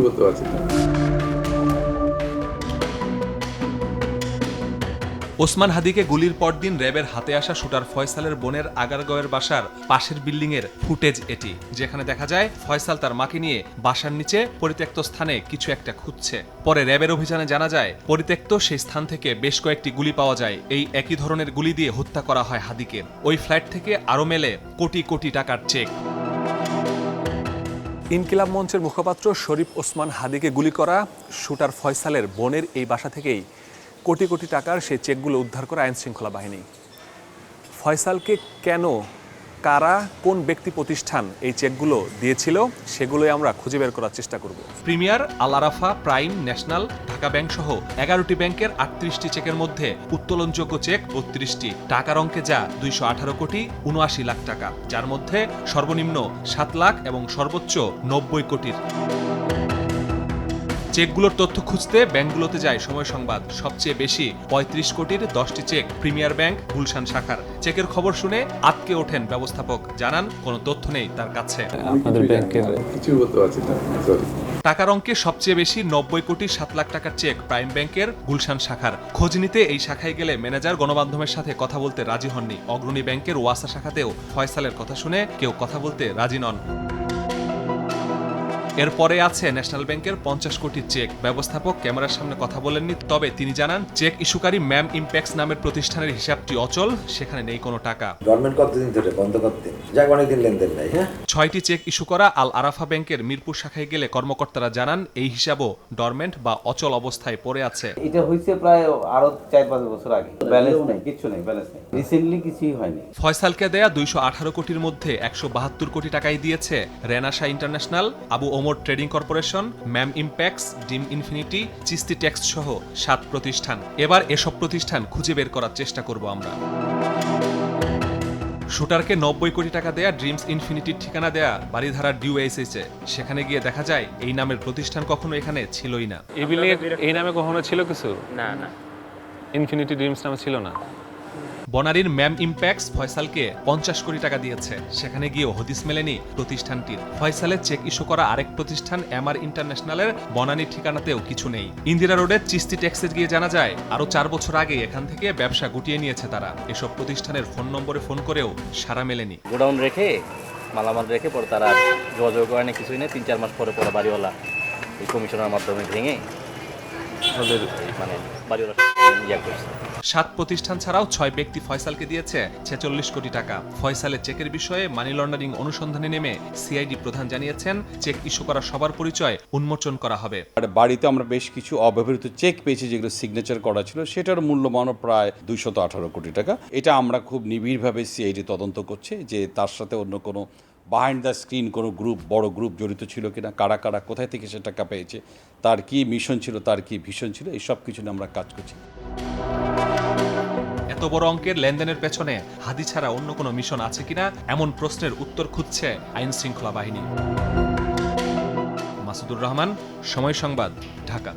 পারছি না। ওসমান হাদিকে গুলির পরদিন র্যাবের হাতে আসা শুটার ফয়সালের বোনের আগারগাঁওয়ের বাসার পাশের বিল্ডিং এর ফুটেজ এটি, যেখানে দেখা যায় ফয়সাল তার মাকে নিয়ে বাসার নিচে পরিত্যক্ত স্থানে কিছু একটা খুঁজছে। পরে র্যাবের অভিযানে জানা যায়, পরিত্যক্ত সেই স্থান থেকে বেশ কয়েকটি গুলি পাওয়া যায়। এই একই ধরনের গুলি দিয়ে হত্যা করা হয় হাদিকে। ওই ফ্ল্যাট থেকে আরও মেলে কোটি কোটি টাকার চেক। ইনকিলাব মঞ্চের মুখপাত্র শরীফ ওসমান হাদিকে গুলি করা, শুটার ফয়সালের বোনের এই বাসা থেকেই কোটি কোটি টাকার সেই চেকগুলো উদ্ধার করে আইনশৃঙ্খলা বাহিনী। ফয়সালকে কেন কারা কোন ব্যক্তি প্রতিষ্ঠান এই চেকগুলো দিয়েছিল, সেগুলোই আমরা খুঁজে বের করার চেষ্টা করব। Premier Al Arafah prime, national, Dhaka bank সহ এগারোটি ব্যাংকের আটত্রিশটি চেকের মধ্যে উত্তোলনযোগ্য চেক বত্রিশটি। টাকার অঙ্কে যা দুইশো আঠারো কোটি উনআশি লাখ টাকা, যার মধ্যে সর্বনিম্ন সাত লাখ এবং সর্বোচ্চ নব্বই কোটির। চেকগুলোর তথ্য খুঁজতে ব্যাংকগুলোতে যায় সময় সংবাদ। সবচেয়ে বেশি পঁয়ত্রিশ কোটির দশটি চেক প্রিমিয়ার ব্যাংক গুলশান শাখার। চেকের খবর শুনে আটকে ওঠেন ব্যবস্থাপক। জানান কোনো তথ্য নেই তার কাছে। আপনাদের ব্যাংকের কিছুই বলতে পারছি না সরি টাকার অঙ্কে সবচেয়ে বেশি নব্বই কোটি সাত লাখ টাকার চেক প্রাইম ব্যাংকের গুলশান শাখার। খোঁজ নিতে এই শাখায় গেলে ম্যানেজার গণমাধ্যমের সাথে কথা বলতে রাজি হননি। অগ্রণী ব্যাংকের ওয়াসা শাখাতেও ফয়সালের কথা শুনে কেউ কথা বলতে রাজি নন। এরপরে আছে ন্যাশনাল ব্যাংকের পঞ্চাশ কোটি চেক। ব্যবস্থাপক ক্যামেরার সামনে কথা বলেননি তবে তিনি জানান চেক ইস্যুকারী ম্যাম ইম্প্যাক্স নামের প্রতিষ্ঠানের হিসাবটি অচল সেখানে নেই কোনো টাকা। গভর্নমেন্ট কতদিন ধরে বন্ধ করতেন যাক অনেকদিন লেনদেন নাই হ্যাঁ? ছয়টি চেক ইস্যু করা আল আরাফা ব্যাংকের মিরপুর শাখায় গেলে কর্মকর্তারা জানান এই হিসাবও ডরমেন্ট বা অচল অবস্থায় পড়ে আছে। এটা হয়েছে প্রায় আরও চার পাঁচ বছর আগে। ব্যালেন্স নেই কিছু নেই ব্যালেন্স নেই। রিসেন্টলি কিছুই হয়নি। ফয়সালকে দেয়া দুইশো আঠারো কোটির মধ্যে একশো বাহাত্তর কোটি টাকাই দিয়েছে Renasha international Abu Omar trading corporation ma'am impex ডিম ইনফিনিটি চিস্তি ট্যাক্স সহ সাত প্রতিষ্ঠান। এবার এসব প্রতিষ্ঠান খুঁজে বের করার চেষ্টা করব আমরা। শুটারকে নব্বই কোটি টাকা দেয়া ড্রিমস ইনফিনিটির ঠিকানা দেয়া বাড়িধারা ডিউ এসেছে সেখানে গিয়ে দেখা যায় এই নামের প্রতিষ্ঠান কখনো এখানে ছিলই না। এই বিল্ডিং এই নামে কখনো ছিল কিছু? না না। ইনফিনিটি ড্রিমস নামে ছিল না? বনারীর ম্যাম ইম্প্যাক্স ফয়সালকে পঞ্চাশ কোটি টাকা দিয়েছে। সেখানে গিয়েও হদিস মেলেনি প্রতিষ্ঠানটির। ফয়সালের চেক ইস্যু করা আরেক প্রতিষ্ঠান এমআর ইন্টারন্যাশনালের বনানীর ঠিকানাতেও কিছু নেই। ইন্দিরা রোডের চিস্তি ট্যাক্সে গিয়ে জানা যায়, আরও চার বছর আগে এখান থেকে ব্যবসা গুটিয়ে নিয়েছে তারা। এসব প্রতিষ্ঠানের ফোন নম্বরে ফোন করেও সারা মেলেনি। গোডাউন রেখে, মালামাল রেখে পরে তারা যোগাযোগ করে না কিছুই নেই। তিন চার মাস পরে পরে বাড়িওয়ালা এই কমিশনের মাধ্যমে ভেঙে মানে বাড়িওয়ালা ইয়া করছে। সাত প্রতিষ্ঠান ছাড়াও ছয় ব্যক্তি ফয়সালকে দিয়েছে ছেচল্লিশ কোটি টাকা। ফয়সালের চেকের বিষয়ে মানি লন্ডারিং অনুসন্ধানে নেমে সিআইডি প্রধান জানিয়েছেন চেক ইস্যু করা সবার পরিচয় উন্মোচন করা হবে। আর বাড়িতে আমরা বেশ কিছু অব্যবহৃত চেক পেয়েছি যেগুলো সিগনেচার করা ছিল সেটার মূল্যমানও প্রায় দুইশত আঠারো কোটি টাকা। এটা আমরা খুব নিবিড়ভাবে সিআইডি তদন্ত করছে যে তার সাথে অন্য কোনো বাহাইন্ড দ্য স্ক্রিন কোনো গ্রুপ বড় গ্রুপ জড়িত ছিল কিনা, কারা কারা, কোথায় থেকে সে টাকা পেয়েছে, তার কি মিশন ছিল, তার কি ভীষণ ছিল, এই সব কিছু নিয়ে আমরা কাজ করছি। এত বড় অঙ্কের লেনদেনের পেছনে হাদি ছাড়া অন্য কোনো মিশন আছে কিনা, এমন প্রশ্নের উত্তর খুঁজছে আইন শৃঙ্খলা বাহিনী। মাসুদুর রহমান, সময় সংবাদ, ঢাকা।